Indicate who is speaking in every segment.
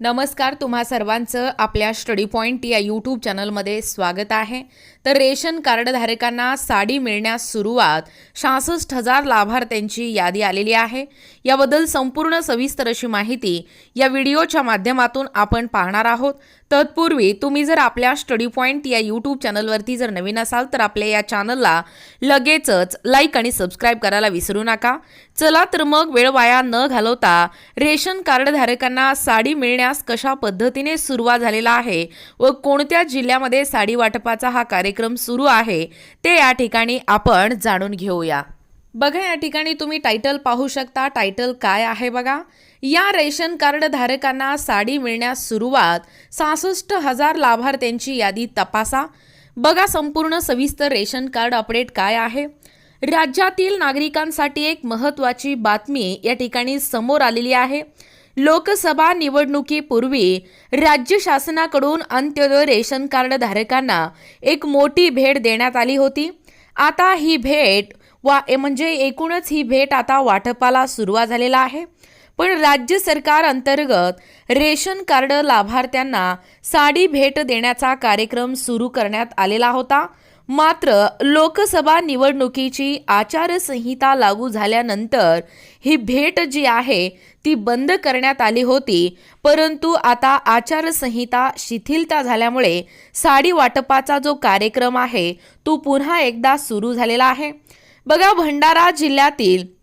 Speaker 1: नमस्कार तुम्हा सर्वांचं आपल्या स्टडी पॉईंट या यूट्यूब चॅनलमध्ये स्वागत आहे. तर रेशन कार्डधारकांना साडी मिळण्यास सुरुवात सहासष्ट हजार लाभार्थ्यांची यादी आलेली आहे. याबद्दल संपूर्ण सविस्तर अशी माहिती या व्हिडिओच्या माध्यमातून आपण पाहणार आहोत. तत्पूर्वी तुम्ही जर आपल्या स्टडी पॉईंट या यूट्यूब चॅनलवरती जर नवीन असाल तर आपल्या या चॅनलला लगेचच लाईक आणि सबस्क्राईब करायला विसरू नका. चला तर मग वेळ वाया न घालवता रेशन कार्डधारकांना साडी मिळण्यास कशा पद्धतीने सुरुवात झालेला आहे व कोणत्या जिल्ह्यामध्ये साडी वाटपाचा हा कार्यक्रम सुरू आहे ते या ठिकाणी आपण जाणून घेऊया. बघा या ठिकाणी तुम्ही टायटल पाहू शकता. टायटल काय आहे बघा? या रेशन कार्ड धारकांना साडी मिळण्यास सुरुवात सहासष्ट हजार लाभार्थ्यांची यादी तपासा. बघा संपूर्ण सविस्तर रेशन कार्ड अपडेट काय आहे. राज्यातील नागरिकांसाठी एक महत्त्वाची बातमी या ठिकाणी समोर आलेली आहे. लोकसभा निवडणुकीपूर्वी राज्य शासनाकडून अंत्योदय रेशन कार्ड धारकांना एक मोठी भेट देण्यात आली होती. आता ही भेट वा ए- म्हणजे एकूणच ही भेट आता वाटपाला सुरुवात झालेला आहे. पण राज्य सरकार अंतर्गत रेशन कार्ड लाभार्थ्यांना साडी भेट देण्याचा कार्यक्रम सुरू करण्यात आलेला होता. मात्र लोकसभा निवडणुकीची आचारसंहिता लागू झाल्यानंतर ही भेट जी आहे ती बंद करण्यात आली होती. परंतु आता आचारसंहिता शिथिलता झाल्यामुळे साडी वाटपाचा जो कार्यक्रम आहे तो पुन्हा एकदा सुरू झालेला आहे. बघा भंडारा जिल्ह्यातील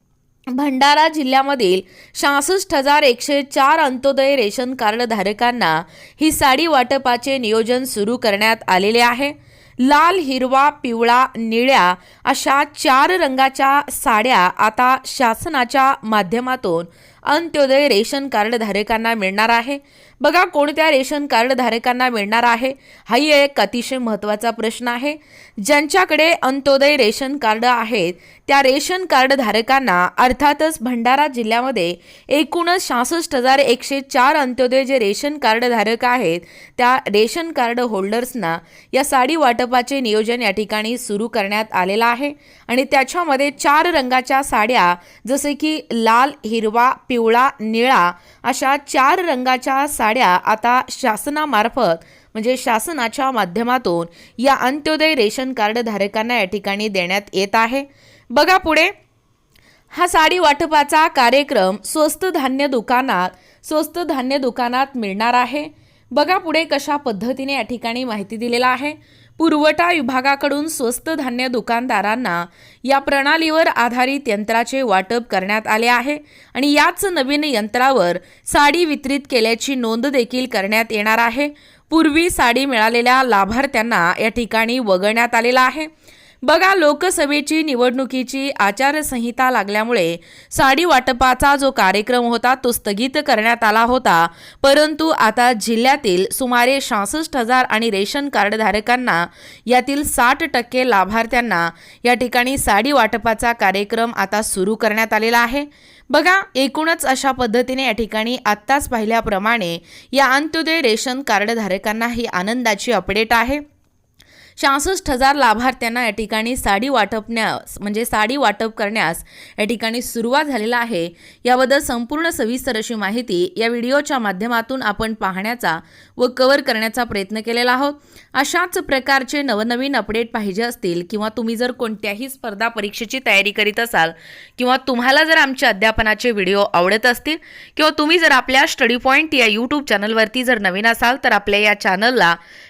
Speaker 1: भंडारा जिल्ह्यामधील सहासष्ट हजार एकशे चार अंत्योदय रेशन कार्ड धारकांना ही साडी वाटपाचे नियोजन सुरू करण्यात आलेले आहे. लाल हिरवा पिवळा निळ्या अशा चार रंगाच्या साड्या आता शासनाच्या माध्यमातून अंत्योदय रेशन कार्ड धारकांना मिळणार आहे. बघा कोणत्या रेशन कार्ड धारकांना मिळणार आहे? हाही एक अतिशय महत्त्वाचा प्रश्न आहे. ज्यांच्याकडे अंत्योदय रेशन कार्ड आहेत त्या रेशन कार्ड धारकांना अर्थातच भंडारा जिल्ह्यामध्ये एकूणच सहासष्ट हजार एकशे चार अंत्योदय जे रेशन कार्ड धारक आहेत त्या रेशन कार्ड होल्डर्सना या साडी वाटपाचे नियोजन या ठिकाणी सुरू करण्यात आलेलं आहे. आणि त्याच्यामध्ये चार रंगाच्या साड्या जसे की लाल हिरवा पिवळा निळा अशा चार रंगाच्या साड्या आता शासनामार्फत म्हणजे शासनाच्या माध्यमातून या अंत्योदय रेशन कार्ड धारकांना या ठिकाणी देण्यात येत आहे. बघा पुढे. हा साडी वाटपाचा कार्यक्रम स्वस्त धान्य दुकानात स्वस्त धान्य दुकानात मिळणार आहे. बघा पुढे कशा पद्धतीने या ठिकाणी माहिती दिलेला आहे. पुरवठा विभागाकडून स्वस्त धान्य दुकानदारांना या प्रणालीवर आधारित यंत्राचे वाटप करण्यात आले आहे आणि याच नवीन यंत्रावर साडी वितरित केल्याची नोंद देखील करण्यात येणार आहे. पूर्वी साडी मिळालेल्या लाभार्थ्यांना या ठिकाणी वगळण्यात आलेला आहे. बघा लोकसभेची निवडणुकीची आचारसंहिता लागल्यामुळे साडी वाटपाचा जो कार्यक्रम होता तो स्थगित करण्यात आला होता. परंतु आता जिल्ह्यातील सुमारे सहासष्ट हजार आणि रेशन कार्डधारकांना यातील साठ टक्के लाभार्थ्यांना या ठिकाणी साडी वाटपाचा कार्यक्रम आता सुरू करण्यात आलेला आहे. बघा एकूणच अशा पद्धतीने या ठिकाणी आत्ताच पाहिल्याप्रमाणे या अंत्योदय रेशन कार्डधारकांना ही आनंदाची अपडेट आहे. सहासष्ट हजार लाभार्थ्यांना या ठिकाणी साडी वाटपण्यास म्हणजे साडी वाटप करण्यास या ठिकाणी सुरुवात झालेला आहे. याबद्दल संपूर्ण सविस्तर अशी माहिती या व्हिडिओच्या माध्यमातून आपण पाहण्याचा व कव्हर करण्याचा प्रयत्न केलेला आहोत. अशाच प्रकारचे नवनवीन अपडेट पाहिजे असतील किंवा तुम्ही जर कोणत्याही स्पर्धा परीक्षेची तयारी करीत असाल किंवा तुम्हाला जर आमच्या अध्यापनाचे व्हिडिओ आवडत असतील किंवा तुम्ही जर आपल्या स्टडी पॉईंट या यूट्यूब चॅनलवरती जर नवीन असाल तर आपल्या या चॅनलला